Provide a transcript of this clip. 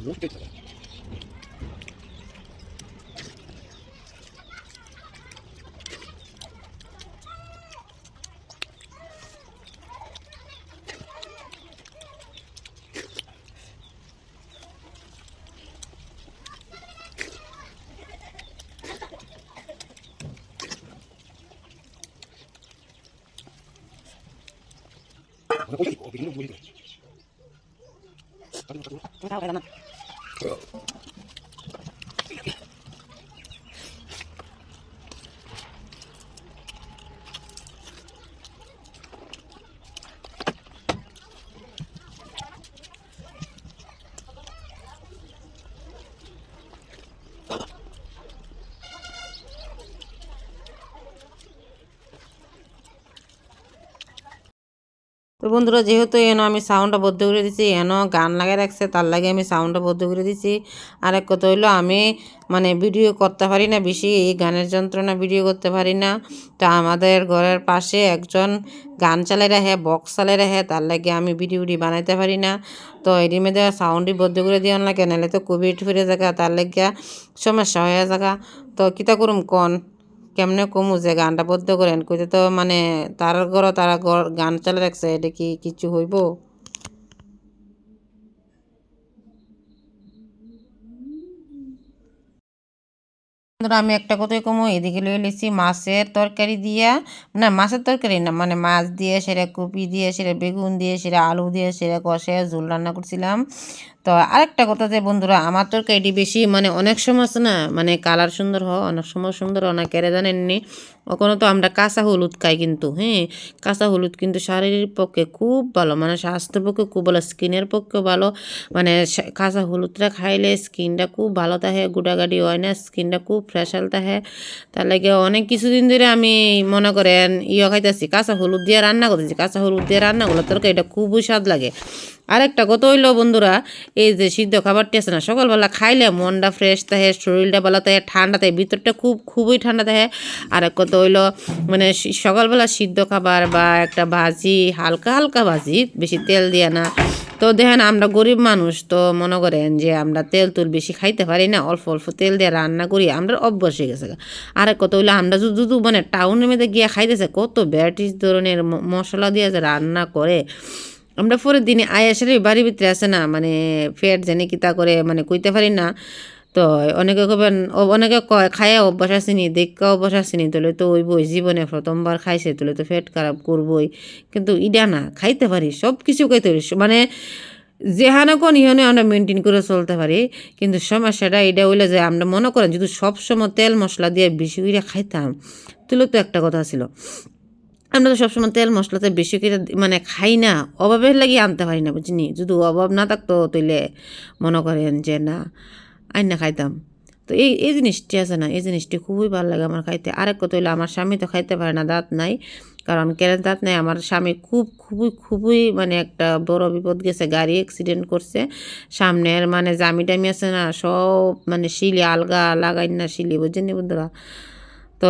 못 되잖아. 오늘 보기 오기 너무 보이네. 我给你补足，打我给他弄。তো বন্ধুরা, যেহেতু এন আমি সাউন্ডটা বদ্ধ করে দিছি, এন গান লাগাই রাখছে, তার লাগে আমি সাউন্ডটা বদ্ধ করে দিছি। আর এক কথা হইল, আমি মানে ভিডিও করতে পারি না বেশি, এই গানের যন্ত্রণা ভিডিও করতে পারি না। তো আমাদের ঘরের পাশে একজন গান চালাই রাখে বক্স চালাই রাখে, তার লাগে আমি ভিডিও বানাইতে পারি না। তো এর মধ্যে সাউন্ডই বদ্ধ করে দিয়ে লাগে নাহলে তো কোভিড ফিরে থাকা তার লাগিয়া সমস্যা হয়ে থাকা তো কিতা করুম কন? কেমনে কমু যে গানটা বদ্ধ করেন? কইতে তো মানে তার ঘর তারা ঘর গান চালে রাখছে, এটা কি কিছু হইব? আমি একটা কথাই কমু, এদিকে লয়ে লিছি মাছের তরকারি দিয়া, না, মাছের তরকারি না মানে মাছ দিয়ে সেটা কপি দিয়ে সেটা বেগুন দিয়ে সেটা আলু দিয়ে সেটা কষে ঝোল রান্না করছিলাম। তো আরেকটা কথা যে বন্ধুরা, আমার তরকারিটি বেশি মানে অনেক সময় আছে না মানে কালার সুন্দর হয়, অনেক সময় সুন্দর হয় না, কেড়ে জানেননি ওখানে তো আমরা কাঁচা হলুদ খাই কিন্তু হ্যাঁ? কাঁচা হলুদ কিন্তু শারীরিক পক্ষে খুব ভালো মানে স্বাস্থ্যের পক্ষে খুব ভালো, স্কিনের পক্ষে ভালো মানে কাঁচা হলুদটা খাইলে স্কিনটা খুব ভালো থাকে গুটাগাটি হয় না, স্কিনটা খুব ফ্রেশাল থাকে। তার লাগে অনেক কিছুদিন ধরে আমি মনে করেন ইয়ে খাইতেছি, কাঁচা হলুদ দিয়ে রান্না করতেছি, কাঁচা হলুদ দিয়ে রান্না করলে তরকারিটা খুবই স্বাদ লাগে। আরেকটা কথা হইল বন্ধুরা, এই যে সিদ্ধ খাবারটি আছে না, সকালবেলা খাইলে মনটা ফ্রেশ থাকে, শরীরটা ভালো থাকে, ঠান্ডা থাকে, ভিতরটা খুব, খুবই ঠান্ডা থাকে। আর এক কথা হইল মানে সকালবেলা সিদ্ধ খাবার বা একটা ভাজি, হালকা হালকা ভাজি, বেশি তেল দিয়ে না। তো দেখেন আমরা গরিব মানুষ, তো মনে করেন যে আমরা তেল তুল বেশি খাইতে পারি না, অল্প অল্প তেল দিয়ে রান্না করি আমরা অভ্যাস হয়ে গেছে আর কথা হইল, আমরা যদি মানে টাউনের মধ্যে গিয়ে খাইতেছে, কত ভ্যারাইটিস ধরনের মশলা দিয়ে রান্না করে। আমরা পরের দিনে আয়াসের বাড়ির ভিতরে আসে না মানে ফেট জানি কিতা করে মানে কইতে পারি না। তো অনেকে কবেন অনেকে কয়, খায় অভ্যাস আসেনি দেখা অভ্যাস আসেনি তোলে তো ওই বই জীবনে প্রথমবার খাইছে তোলে তো পেট খারাপ করবই। কিন্তু ইডা না, খাইতে পারি সব কিছু খাইতে পারি মানে যেহানে কোন ইহনে আমরা মেনটেন করে চলতে পারি, কিন্তু সমস্যাটা এটা হইলে যে, আমরা মনে করেন যদি সবসময় তেল মশলা দিয়ে বেশি করে খাইতাম, তাহলে তো একটা কথা ছিল। আমরা তো সবসময় তেল মশলাতে বেশি করে মানে খাই না। অভাবের লাগি আনতে পারি না বুঝিনি যদি অভাব না থাকতো তাইলে মনে করেন যে না, আইন না খাইতাম। তো এই এই জিনিসটি আছে না, এই জিনিসটি খুবই ভালো লাগে আমার খাইতে। আরেক কথা হইল, আমার স্বামী তো খাইতে পারে না, দাঁত নাই। কারণ কেন দাঁত নাই, আমার স্বামী খুব, খুবই খুবই মানে একটা বড় বিপদ গেছে, গাড়ি অ্যাক্সিডেন্ট করছে। সামনের মানে জামি টামি আছে না, সব মানে শিলি, আলগা লাগাই না শিলি বুঝছেন বন্ধুরা? তো